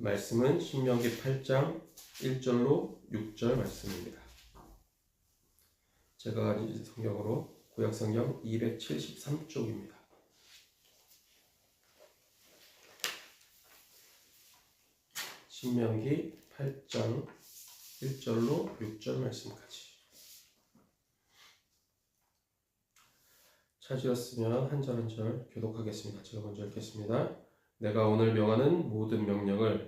말씀은 신명기 8장 1절로 6절 말씀입니다. 제가 가진 성경으로 구약 성경 273쪽입니다. 신명기 8장 1절로 6절 말씀까지. 찾으셨으면 한 절 한 절 교독하겠습니다. 제가 먼저 읽겠습니다. 내가 오늘 명하는 모든 명령을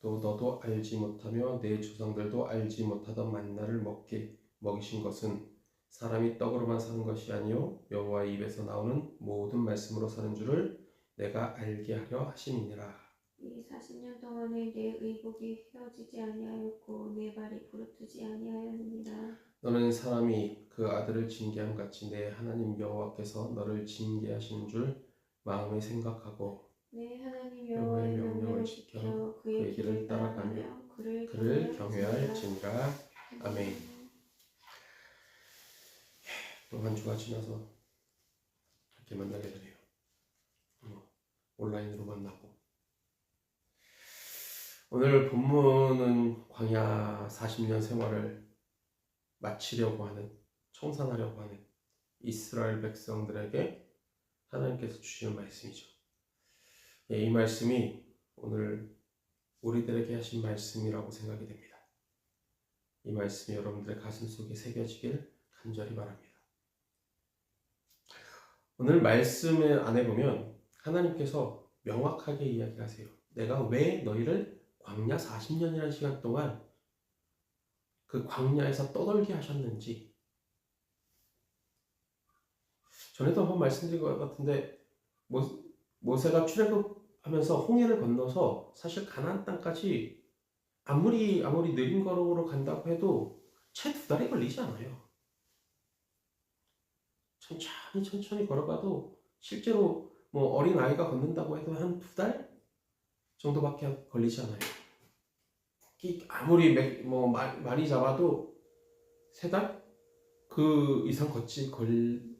또 너도 알지 못하며 내 조상들도 알지 못하던 만나를 먹게 먹이신 것은 사람이 떡으로만 사는 것이 아니요 여호와의 입에서 나오는 모든 말씀으로 사는 줄을 내가 알게 하려 하심이니라. 이 40년 동안에 내 의복이 헤어지지 아니하였고 내 발이 부르트지 아니하였느니라. 너는 사람이 그 아들을 징계함 같이 내 하나님 여호와께서 너를 징계하시는 줄 마음에 생각하고 네, 하나님 여호와의 명령을 지켜 그의 길을 따라가며 그를 그를 경외할지니라. 아멘. 또 한 주가 지나서 이렇게 만나게 되네요. 어, 온라인으로 만나고 오늘 본문은 광야 40년 생활을 마치려고 하는 청산하려고 하는 이스라엘 백성들에게 하나님께서 주시는 말씀이죠. 예, 이 말씀이 오늘 우리들에게 하신 말씀이라고 생각이 됩니다. 이 말씀이 여러분들의 가슴 속에 새겨지길 간절히 바랍니다. 오늘 말씀 안에 보면 하나님께서 명확하게 이야기하세요. 내가 왜 너희를 광야 40년이라는 시간 동안 그 광야에서 떠돌게 하셨는지 전에도 한번 말씀드린 것 같은데 모, 모세가 출애굽 하면서 홍해를 건너서 사실 가나안 땅까지 아무리 아무리 느린 걸음으로 간다고 해도 채 두 달이 걸리지 않아요. 천천히 천천히 걸어가도 실제로 뭐 어린 아이가 걷는다고 해도 한 두 달 정도밖에 걸리지 않아요. 이 아무리 맥- 뭐 마- 많이 잡아도 세 달? 그 이상 걷지 걸릴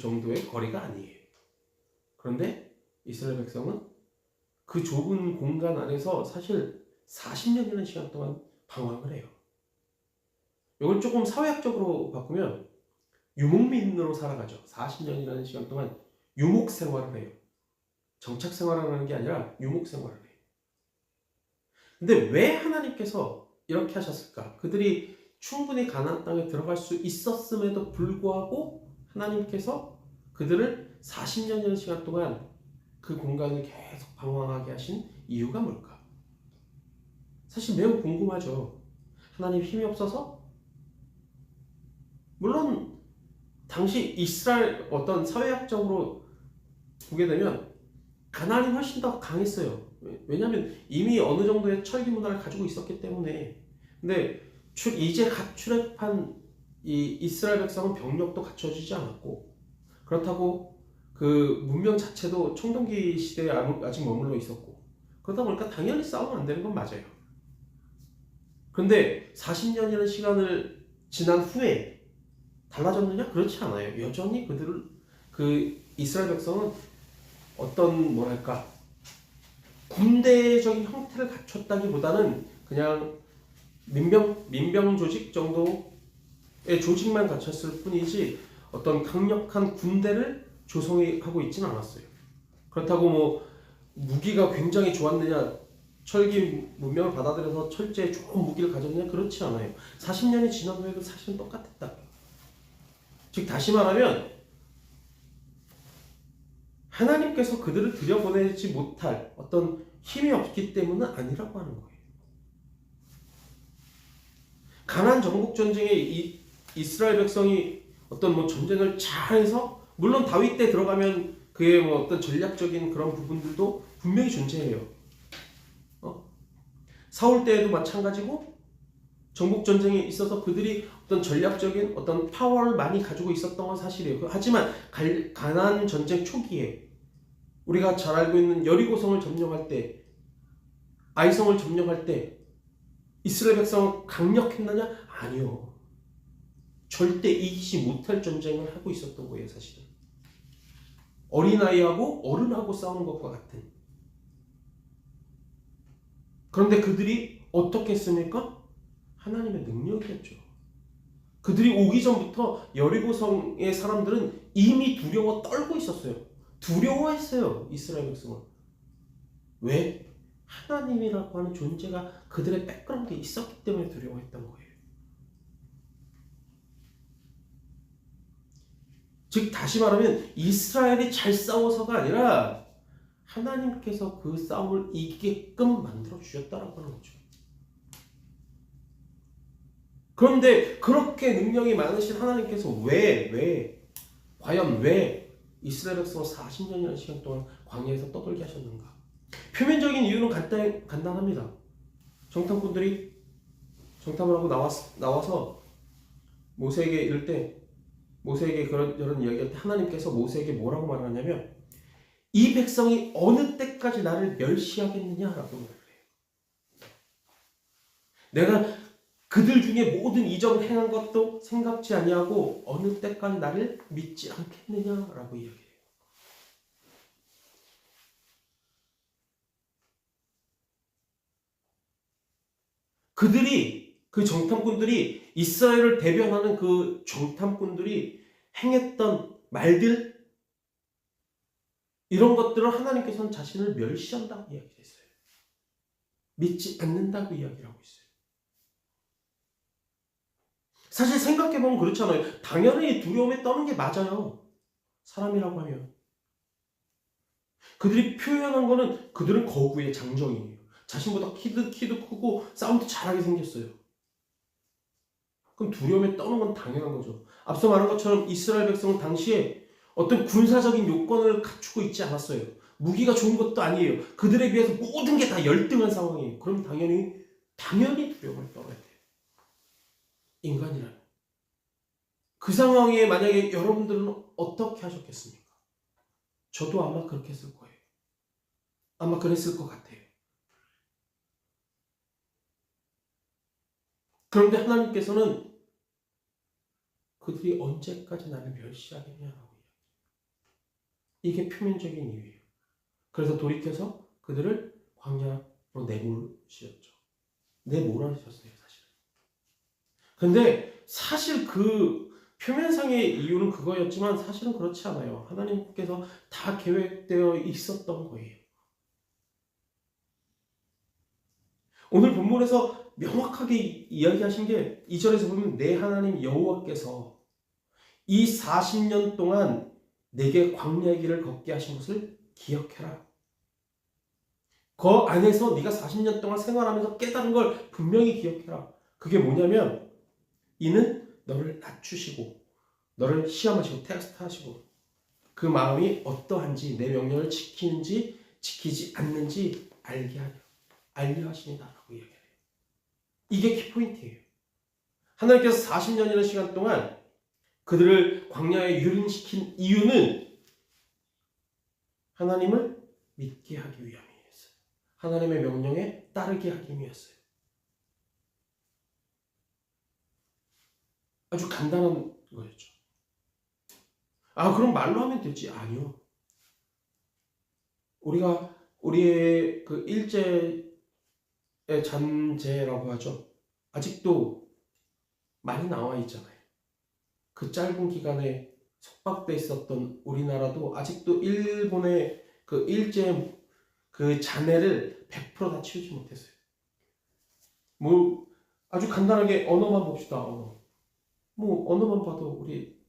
정도의 거리가 아니에요. 그런데 이스라엘 백성은 그 좁은 공간 안에서 사실 40년이라는 시간 동안 방황을 해요. 이걸 조금 사회학적으로 바꾸면 유목민으로 살아가죠. 40년이라는 시간 동안 유목 생활을 해요. 정착 생활을 하는 게 아니라 유목 생활을 해요. 근데 왜 하나님께서 이렇게 하셨을까? 그들이 충분히 가나안 땅에 들어갈 수 있었음에도 불구하고 하나님께서 그들을 40년이라는 시간 동안 그 공간을 계속 방황하게 하신 이유가 뭘까? 사실 매우 궁금하죠. 하나님 힘이 없어서? 물론 당시 이스라엘 어떤 사회학적으로 보게 되면 가나안이 훨씬 더 강했어요. 왜- 왜냐하면 이미 어느 정도의 철기 문화를 가지고 있었기 때문에. 근데 출- 이제 갓 출애굽한 이 이스라엘 백성은 병력도 갖춰지지 않았고 그렇다고 그 문명 자체도 청동기 시대에 아직 머물러 있었고 그러다 보니까 당연히 싸우면 안 되는 건 맞아요. 그런데 40년이라는 시간을 지난 후에 달라졌느냐? 그렇지 않아요. 여전히 그들을 그 이스라엘 백성은 어떤 뭐랄까 군대적인 형태를 갖췄다기보다는 그냥 민병 민병 조직 정도의 조직만 갖췄을 뿐이지 어떤 강력한 군대를 조성하고 있지는 않았어요. 그렇다고 뭐 무기가 굉장히 좋았느냐 철기 문명을 받아들여서 철저히 좋은 무기를 가졌느냐 그렇지 않아요. 40년이 지난 후에도 사실은 똑같았다. 즉 다시 말하면 하나님께서 그들을 들여보내지 못할 어떤 힘이 없기 때문은 아니라고 하는 거예요. 가난 정복 전쟁에 이, 이스라엘 백성이 어떤 뭐 전쟁을 잘해서 물론 다윗 때 들어가면 그의 뭐 어떤 전략적인 그런 부분들도 분명히 존재해요. 어? 사울 때에도 마찬가지고 정복 전쟁에 있어서 그들이 어떤 전략적인 어떤 파워를 많이 가지고 있었던 건 사실이에요. 그- 하지만 갈- 가나안 전쟁 초기에 우리가 잘 알고 있는 여리고성을 점령할 때 아이성을 점령할 때 이스라엘 백성은 강력했느냐? 아니요. 절대 이기지 못할 전쟁을 하고 있었던 거예요, 사실은. 어린아이하고 어른하고 싸우는 것과 같은. 그런데 그들이 어떻게 했습니까? 하나님의 능력이었죠. 그들이 오기 전부터 여리고성의 사람들은 이미 두려워 떨고 있었어요. 두려워했어요. 이스라엘 백성은. 왜? 하나님이라고 하는 존재가 그들의 백그라운드에 있었기 때문에 두려워했던 거예요. 즉 다시 말하면 이스라엘이 잘 싸워서가 아니라 하나님께서 그 싸움을 이기게끔 만들어 주셨다라고 하는 거죠. 그런데 그렇게 능력이 많으신 하나님께서 왜, 왜, 과연 왜 이스라엘 백성을 40년이라는 시간 동안 광야에서 떠돌게 하셨는가? 표면적인 이유는 간단, 간단합니다. 정탐꾼들이 정탐을 하고 나왔, 나와서 모세에게 이럴 때 모세에게 그런 이런 이야기할 때 하나님께서 모세에게 뭐라고 말하냐면 이 백성이 어느 때까지 나를 멸시하겠느냐라고 말을 해요. 내가 그들 중에 모든 이적을 행한 것도 생각지 아니하고 어느 때까지 나를 믿지 않겠느냐라고 이야기해요. 그들이 그 정탐꾼들이 이스라엘을 대변하는 그 정탐꾼들이 행했던 말들 이런 것들을 하나님께서는 자신을 멸시한다고 이야기했어요. 믿지 않는다고 이야기를 하고 있어요. 사실 생각해보면 그렇잖아요. 당연히 두려움에 떠는 게 맞아요. 사람이라고 하면. 그들이 표현한 거는 그들은 거구의 장정이에요. 자신보다 키도, 키도 크고 싸움도 잘하게 생겼어요. 그럼 두려움에 떠는 건 당연한 거죠. 앞서 말한 것처럼 이스라엘 백성은 당시에 어떤 군사적인 요건을 갖추고 있지 않았어요. 무기가 좋은 것도 아니에요. 그들에 비해서 모든 게 다 열등한 상황이에요. 그럼 당연히, 당연히 두려움을 떨어야 돼요. 인간이라면. 그 상황에 만약에 여러분들은 어떻게 하셨겠습니까? 저도 아마 그렇게 했을 거예요. 아마 그랬을 것 같아요. 그런데 하나님께서는 그들이 언제까지 나를 멸시하겠냐라고 이게 표면적인 이유예요. 그래서 돌이켜서 그들을 광야로 내몰으셨죠. 내몰아주셨어요, 사실. 근데 사실 그 표면상의 이유는 그거였지만 사실은 그렇지 않아요. 하나님께서 다 계획되어 있었던 거예요. 오늘 본문에서 명확하게 이야기하신 게 2절에서 보면 내 하나님 여호와께서 이 40년 동안 내게 광야의 길을 걷게 하신 것을 기억해라. 그 안에서 네가 40년 동안 생활하면서 깨달은 걸 분명히 기억해라. 그게 뭐냐면 이는 너를 낮추시고 너를 시험하시고 테스트하시고 그 마음이 어떠한지 내 명령을 지키는지 지키지 않는지 알게 하려 알려 하십니다라고 이야기해요. 이게 키포인트예요. 하나님께서 40년이라는 시간 동안 그들을 광야에 유린시킨 이유는 하나님을 믿게 하기 위함이었어요. 하나님의 명령에 따르게 하기 위해서요. 아주 간단한 거였죠. 아, 그럼 말로 하면 되지? 아니요. 우리가 우리의 그 일제의 잔재라고 하죠. 아직도 많이 나와 있잖아요. 그 짧은 기간에 속박돼 있었던 우리나라도 아직도 일본의 그 일제 그 잔해를 100%다 치우지 못했어요. 뭐 아주 간단하게 언어만 봅시다. 언어. 뭐 언어만 봐도 우리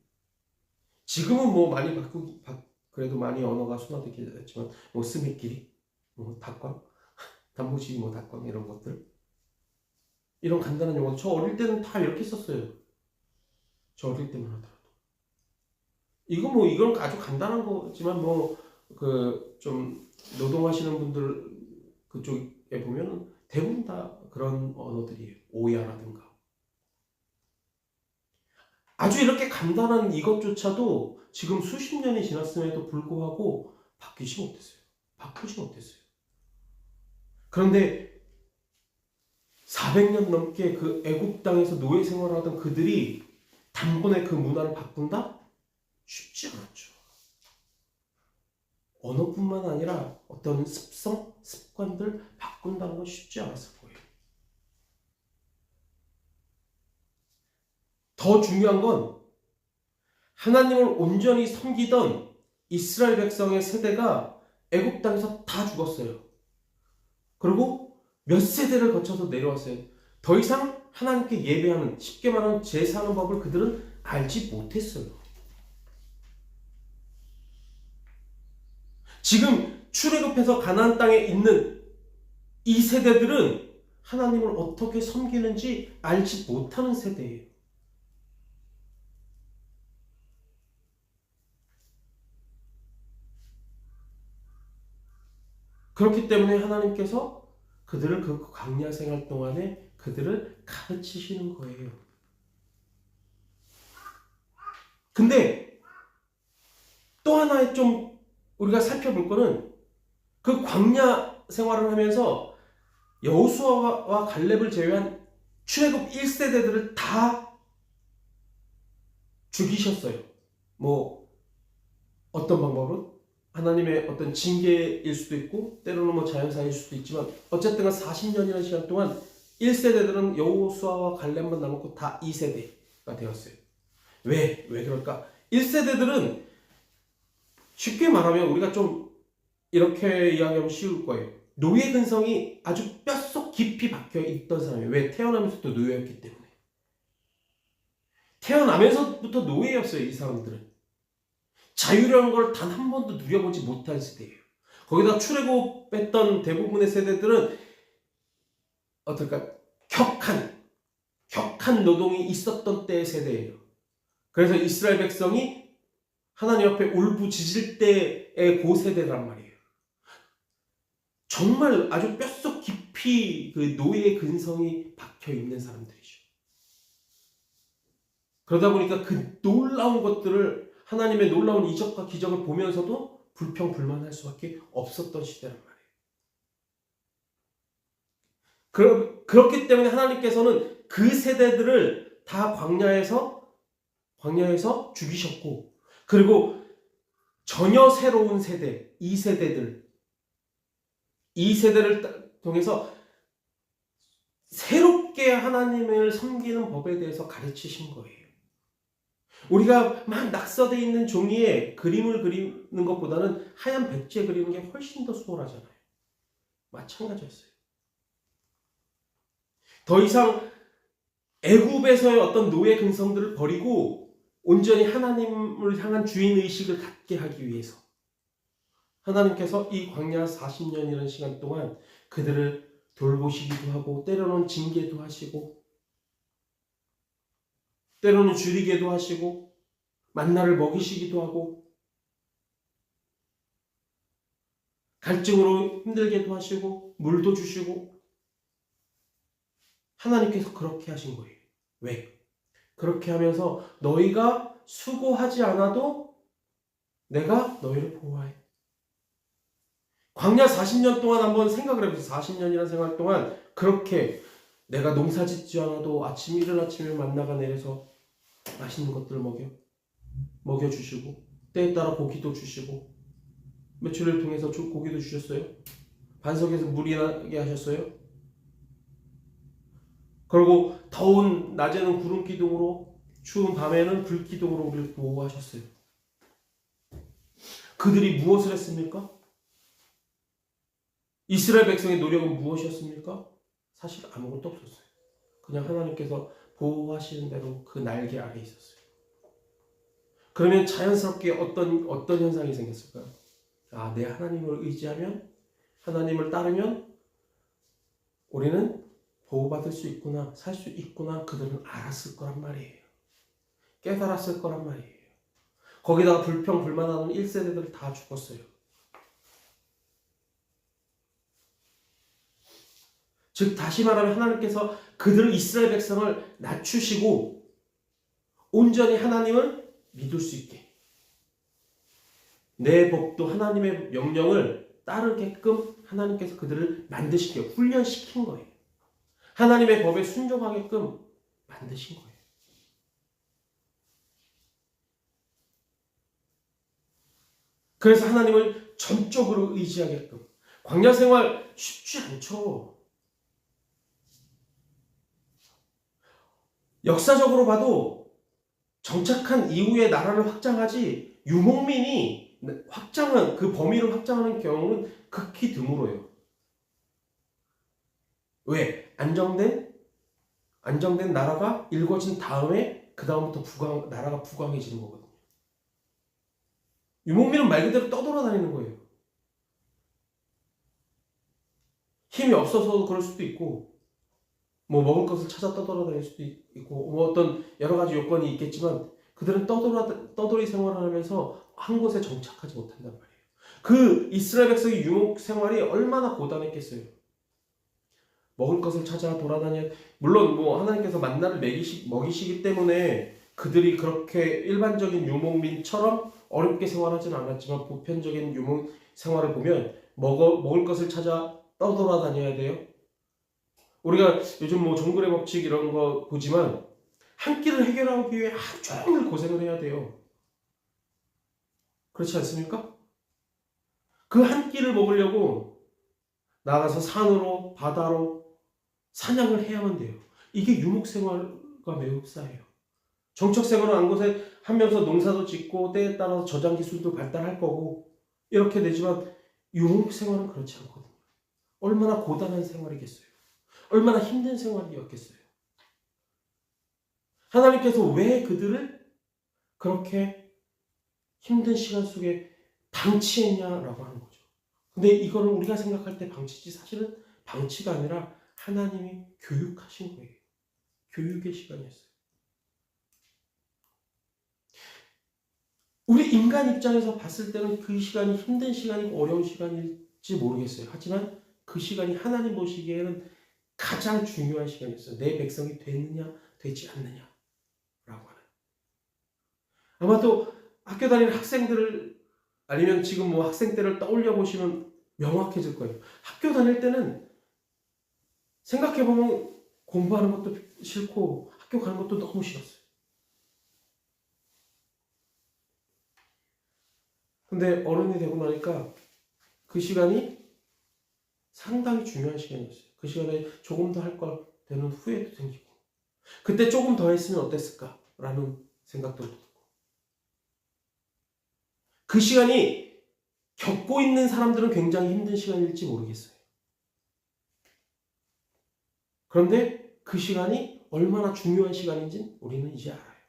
지금은 뭐 많이 바꾸기 바, 그래도 많이 언어가 순화되긴 했지만 뭐 스미끼리, 뭐 닭광, 단무지 뭐 닭광 이런 것들 이런 간단한 용어 저 어릴 때는 다 이렇게 썼어요. 저 어릴 때만 하더라도 이거 뭐 이건 아주 간단한 거지만 뭐 그 좀 노동하시는 분들 그쪽 성경에 보면 대부분 다 그런 언어들이에요. 오야라든가. 아주 이렇게 간단한 이것조차도 지금 수십 년이 지났음에도 불구하고 바뀌지 못했어요. 바꾸지 못했어요. 그런데 400년 넘게 그 애국 땅에서 노예 생활하던 그들이 단번에 그 문화를 바꾼다? 쉽지 않죠. 언어뿐만 아니라 어떤 습성, 습관들 바꾼다는 건 쉽지 않았을 거예요. 더 중요한 건 하나님을 온전히 섬기던 이스라엘 백성의 세대가 애굽 땅에서 다 죽었어요. 그리고 몇 세대를 거쳐서 내려왔어요. 더 이상 하나님께 예배하는 쉽게 말하면 제사하는 법을 그들은 알지 못했어요. 지금 출애굽해서 가나안 땅에 있는 이 세대들은 하나님을 어떻게 섬기는지 알지 못하는 세대예요. 그렇기 때문에 하나님께서 그들을 그 광야 생활 동안에 그들을 가르치시는 거예요. 근데 또 하나의 좀 우리가 살펴볼 거는 그 광야 생활을 하면서 여호수아와 갈렙을 제외한 출애굽 1세대들을 다 죽이셨어요. 뭐 어떤 방법으로? 하나님의 어떤 징계일 수도 있고 때로는 뭐 자연사일 수도 있지만 어쨌든 40년이라는 시간 동안 1세대들은 여호수아와 갈렙만 남았고 다 2세대가 되었어요. 왜? 왜 그럴까? 1세대들은 쉽게 말하면 우리가 좀 이렇게 이야기하면 쉬울 거예요. 노예 근성이 아주 뼛속 깊이 박혀 있던 사람이에요. 왜? 태어나면서부터 노예였기 때문에. 태어나면서부터 노예였어요, 이 사람들은. 자유라는 걸 단 한 번도 누려보지 못한 세대예요. 거기다 출애굽했던 대부분의 세대들은 어떨까 격한 격한 노동이 있었던 때의 세대예요. 그래서 이스라엘 백성이 하나님 앞에 울부짖을 때의 고 세대란 말이에요. 정말 아주 뼛속 깊이 그 노예의 근성이 박혀 있는 사람들이죠. 그러다 보니까 그 놀라운 것들을 하나님의 놀라운 이적과 기적을 보면서도 불평불만할 수밖에 없었던 시대란 말이에요. 그, 그렇기 때문에 하나님께서는 그 세대들을 다 광야에서 광야에서 죽이셨고 그리고 전혀 새로운 세대, 이 세대들 이 세대를 통해서 새롭게 하나님을 섬기는 법에 대해서 가르치신 거예요. 우리가 막 낙서되어 있는 종이에 그림을 그리는 것보다는 하얀 백지에 그리는 게 훨씬 더 수월하잖아요. 마찬가지였어요. 더 이상 애굽에서의 어떤 노예 근성들을 버리고 온전히 하나님을 향한 주인 의식을 갖게 하기 위해서 하나님께서 이 광야 40년이라는 시간 동안 그들을 돌보시기도 하고 때로는 징계도 하시고 때로는 줄이게도 하시고 만나를 먹이시기도 하고 갈증으로 힘들게도 하시고 물도 주시고 하나님께서 그렇게 하신 거예요. 왜? 그렇게 하면서 너희가 수고하지 않아도 내가 너희를 보호해. 광야 40년 동안 한번 생각을 해보세요. 40년이라는 생활 동안 그렇게 내가 농사 짓지 않아도 아침 이른 아침에 만나가 내려서 맛있는 것들을 먹여 먹여 주시고 때에 따라 고기도 주시고 매출을 통해서 주- 고기도 주셨어요. 반석에서 물이 나게 하셨어요. 그리고 더운 낮에는 구름 기둥으로 추운 밤에는 불 기둥으로 우리를 보호하셨어요. 그들이 무엇을 했습니까? 이스라엘 백성의 노력은 무엇이었습니까? 사실 아무것도 없었어요. 그냥 하나님께서 보호하시는 대로 그 날개 아래 있었어요. 그러면 자연스럽게 어떤 어떤 현상이 생겼을까요? 아, 내 하나님을 의지하면 하나님을 따르면 우리는 보호받을 수 있구나, 살 수 있구나 그들은 알았을 거란 말이에요. 깨달았을 거란 말이에요. 거기다가 불평 불만하는 1세대들 다 죽었어요. 즉 다시 말하면 하나님께서 그들 이스라엘 백성을 낮추시고 온전히 하나님을 믿을 수 있게 내 법도 하나님의 명령을 따르게끔 하나님께서 그들을 만드시켜 훈련시킨 거예요. 하나님의 법에 순종하게끔 만드신 거예요. 그래서 하나님을 전적으로 의지하게끔 광야 생활 쉽지 않죠. 역사적으로 봐도 정착한 이후에 나라를 확장하지 유목민이 확장한 그 범위를 확장하는 경우는 극히 드물어요. 왜? 안정된 안정된 나라가 일궈진 다음에 그 다음부터 부강 나라가 부강해지는 거거든요. 유목민은 말 그대로 떠돌아다니는 거예요. 힘이 없어서 그럴 수도 있고, 뭐 먹을 것을 찾아 떠돌아다닐 수도 있고, 뭐 어떤 여러 가지 요건이 있겠지만, 그들은 떠돌아, 떠돌이 생활을 하면서 한 곳에 정착하지 못한단 말이에요. 그 이스라엘 백성의 유목 생활이 얼마나 고단했겠어요. 먹을 것을 찾아 돌아다녀, 물론 뭐 하나님께서 만나를 먹이시, 먹이시기 때문에 그들이 그렇게 일반적인 유목민처럼 어렵게 생활하지는 않았지만 보편적인 유목 생활을 보면 먹어, 먹을 것을 찾아 떠돌아다녀야 돼요. 우리가 요즘 뭐 정글의 법칙 이런 거 보지만 한 끼를 해결하기 위해 하루 종일 고생을 해야 돼요. 그렇지 않습니까? 그 한 끼를 먹으려고 나가서 산으로 바다로 사냥을 해야만 돼요. 이게 유목 생활과 매우 흡사해요. 정책 생활은 한 곳에 하면서 농사도 짓고 때에 따라서 저장 기술도 발달할 거고 이렇게 되지만 유목 생활은 그렇지 않거든요. 얼마나 고단한 생활이겠어요. 얼마나 힘든 생활이었겠어요. 하나님께서 왜 그들을 그렇게 힘든 시간 속에 방치했냐라고 하는 거죠. 근데 이거는 우리가 생각할 때 방치지 사실은 방치가 아니라 하나님이 교육하신 거예요. 교육의 시간이었어요. 우리 인간 입장에서 봤을 때는 그 시간이 힘든 시간이고 어려운 시간일지 모르겠어요. 하지만 그 시간이 하나님 보시기에는 가장 중요한 시간이었어요. 내 백성이 됐느냐, 되지 않느냐. 라고 하는. 아마도 학교 다니는 학생들을, 아니면 지금 뭐 학생 때를 떠올려 보시면 명확해질 거예요. 학교 다닐 때는 생각해보면 공부하는 것도 싫고 학교 가는 것도 너무 싫었어요. 근데 어른이 되고 나니까 그 시간이 상당히 중요한 시간이었어요. 그 시간에 조금 더 할 걸 되는 후회도 생기고 그때 조금 더 했으면 어땠을까 라는 생각도 들고 그 시간이 겪고 있는 사람들은 굉장히 힘든 시간일지 모르겠어요. 그런데 그 시간이 얼마나 중요한 시간인지 우리는 이제 알아요.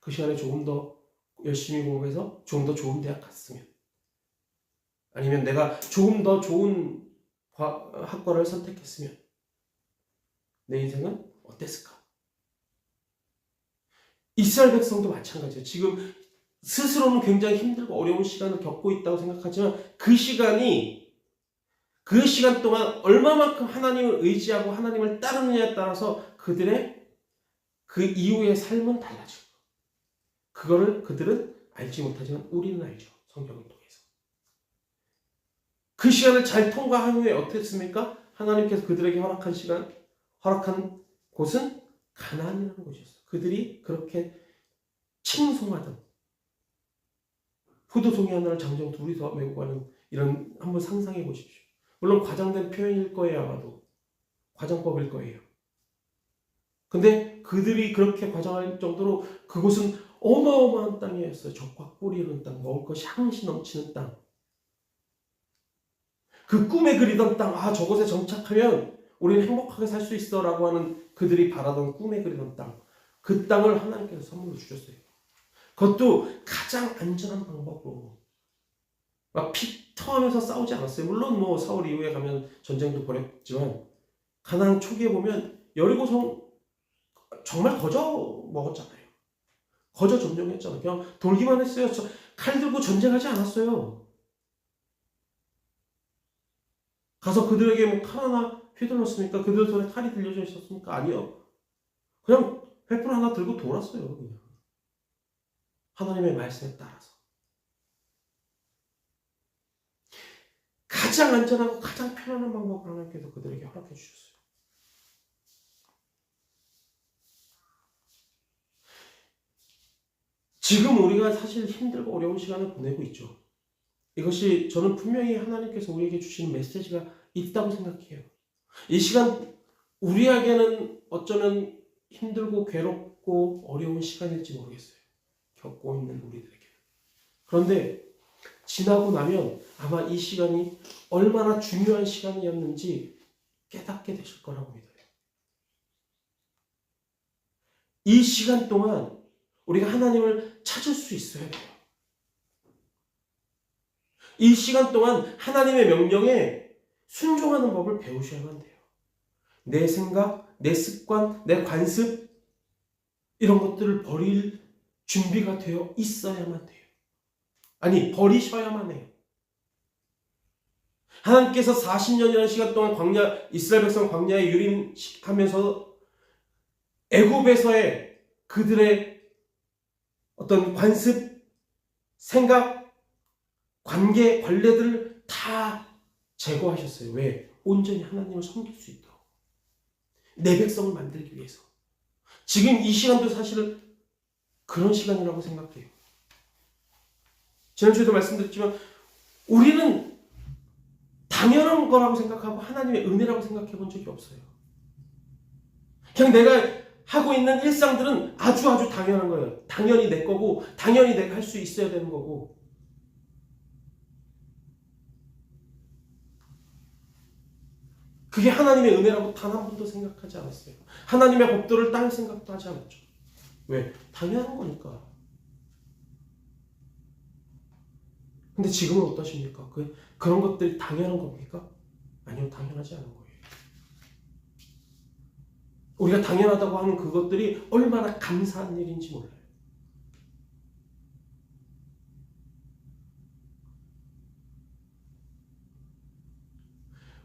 그 시간에 조금 더 열심히 공부해서 조금 더 좋은 대학 갔으면 아니면 내가 조금 더 좋은 학과를 선택했으면 내 인생은 어땠을까? 이스라엘 백성도 마찬가지예요. 지금 스스로는 굉장히 힘들고 어려운 시간을 겪고 있다고 생각하지만 그 시간이 그 시간 동안 얼마만큼 하나님을 의지하고 하나님을 따르느냐에 따라서 그들의 그 이후의 삶은 달라지고 그거를 그들은 알지 못하지만 우리는 알죠. 성경을 통해서. 그 시간을 잘 통과한 후에 어땠습니까? 하나님께서 그들에게 허락한 시간, 허락한 곳은 가나안이라는 곳이었어요. 그들이 그렇게 칭송하던 포도송이 하나를 장정 둘이서 메고 가는 이런 한번 상상해 보십시오. 물론 과장된 표현일 거예요, 아마도. 과장법일 거예요. 근데 그들이 그렇게 과장할 정도로 그곳은 어마어마한 땅이었어요. 적과 뿌리는 땅, 먹을 것이 항시 넘치는 땅. 그 꿈에 그리던 땅, 아, 저곳에 정착하면 우리는 행복하게 살 수 있어 라고 하는 그들이 바라던 꿈에 그리던 땅. 그 땅을 하나님께서 선물로 주셨어요. 그것도 가장 안전한 방법으로. 막 피터하면서 싸우지 않았어요. 물론 뭐 사울 이후에 가면 전쟁도 벌였지만 가나안 초기에 보면 여리고성 정말 거저 먹었잖아요. 거저 점령했잖아요. 그냥 돌기만 했어요. 칼 들고 전쟁하지 않았어요. 가서 그들에게 뭐 칼 하나 휘둘렀습니까? 그들 손에 칼이 들려져 있었습니까? 아니요. 그냥 횃불 하나 들고 돌았어요. 그냥. 하나님의 말씀에 따라서. 가장 안전하고 가장 편안한 방법을 하나님께서 그들에게 허락해 주셨어요. 지금 우리가 사실 힘들고 어려운 시간을 보내고 있죠. 이것이 저는 분명히 하나님께서 우리에게 주시는 메시지가 있다고 생각해요. 이 시간 우리에게는 어쩌면 힘들고 괴롭고 어려운 시간일지 모르겠어요. 겪고 있는 우리들에게. 그런데 지나고 나면 아마 이 시간이 얼마나 중요한 시간이었는지 깨닫게 되실 거라고 믿어요. 이 시간 동안 우리가 하나님을 찾을 수 있어야 돼요. 이 시간 동안 하나님의 명령에 순종하는 법을 배우셔야만 돼요. 내 생각, 내 습관, 내 관습, 이런 것들을 버릴 준비가 되어 있어야만 돼요. 아니, 버리셔야만 해요. 하나님께서 40년이라는 시간 동안 광야, 이스라엘 백성 광야에 유림하면서 애굽에서의 그들의 어떤 관습, 생각, 관계, 관례들을 다 제거하셨어요. 왜? 온전히 하나님을 섬길 수 있도록. 내 백성을 만들기 위해서. 지금 이 시간도 사실은 그런 시간이라고 생각해요. 지난주에도 말씀드렸지만 우리는 당연한 거라고 생각하고 하나님의 은혜라고 생각해 본 적이 없어요. 그냥 내가 하고 있는 일상들은 아주 아주 당연한 거예요. 당연히 내 거고, 당연히 내가 할 수 있어야 되는 거고. 그게 하나님의 은혜라고 단 한 번도 생각하지 않았어요. 하나님의 법도를 따를 생각도 하지 않았죠. 왜? 당연한 거니까. 근데 지금은 어떠십니까? 그, 그런 것들이 당연한 겁니까? 아니요, 당연하지 않은 거예요. 우리가 당연하다고 하는 그것들이 얼마나 감사한 일인지 몰라요.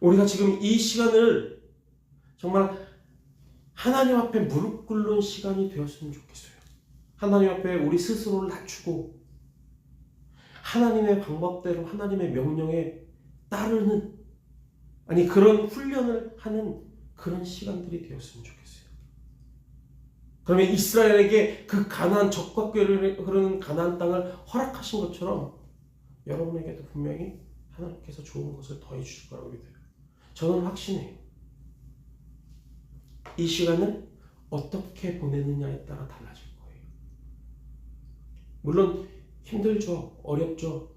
우리가 지금 이 시간을 정말 하나님 앞에 무릎 꿇는 시간이 되었으면 좋겠어요. 하나님 앞에 우리 스스로를 낮추고 하나님의 방법대로 하나님의 명령에 따르는 아니 그런 훈련을 하는 그런 시간들이 되었으면 좋겠어요. 그러면 이스라엘에게 그 가나안 적과 흐르는 가나안 땅을 허락하신 것처럼 여러분에게도 분명히 하나님께서 좋은 것을 더해 주실 거라고 믿어요. 저는 확신해요. 이 시간을 어떻게 보내느냐에 따라 달라질 거예요. 물론 힘들죠, 어렵죠,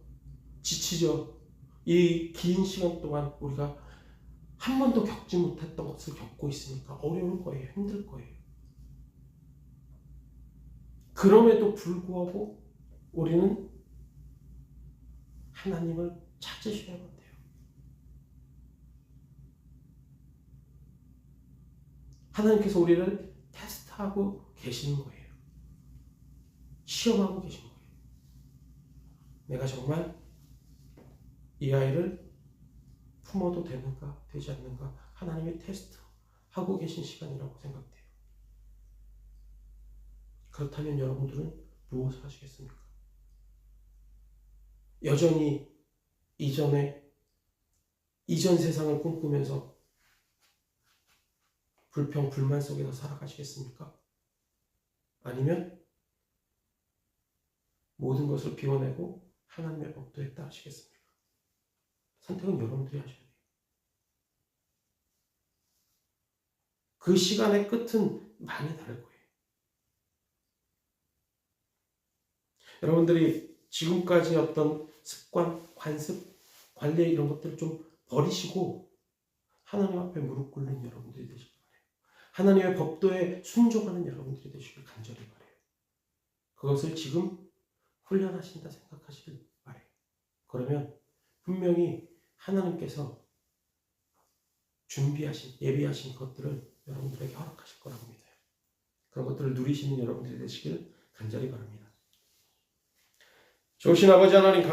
지치죠. 이 긴 시간 동안 우리가 한 번도 겪지 못했던 것을 겪고 있으니까 어려울 거예요, 힘들 거예요. 그럼에도 불구하고 우리는 하나님을 찾으셔야만 돼요. 하나님께서 우리를 테스트하고 계시는 거예요. 시험하고 계신 거예요. 내가 정말 이 아이를 품어도 되는가, 되지 않는가, 하나님의 테스트 하고 계신 시간이라고 생각돼요. 그렇다면 여러분들은 무엇을 하시겠습니까? 여전히 이전에 이전 세상을 꿈꾸면서 불평, 불만 속에서 살아가시겠습니까? 아니면 모든 것을 비워내고 하나님의 법도에 따르시겠습니까? 선택은 여러분들이 하셔야 돼요. 그 시간의 끝은 많이 다를 거예요. 여러분들이 지금까지 어떤 습관, 관습, 관리 이런 것들을 좀 버리시고 하나님 앞에 무릎 꿇는 여러분들이 바래요. 하나님의 법도에 순종하는 여러분들이 되시길 간절히 바래요. 그것을 지금 훈련하신다 생각하시길 바래요. 그러면 분명히 하나님께서 준비하신 예비하신 것들을 여러분들에게 허락하실 거라고 믿어요. 그런 것들을 누리시는 여러분들이 되시길 간절히 바랍니다. 좋으신 아버지 하나님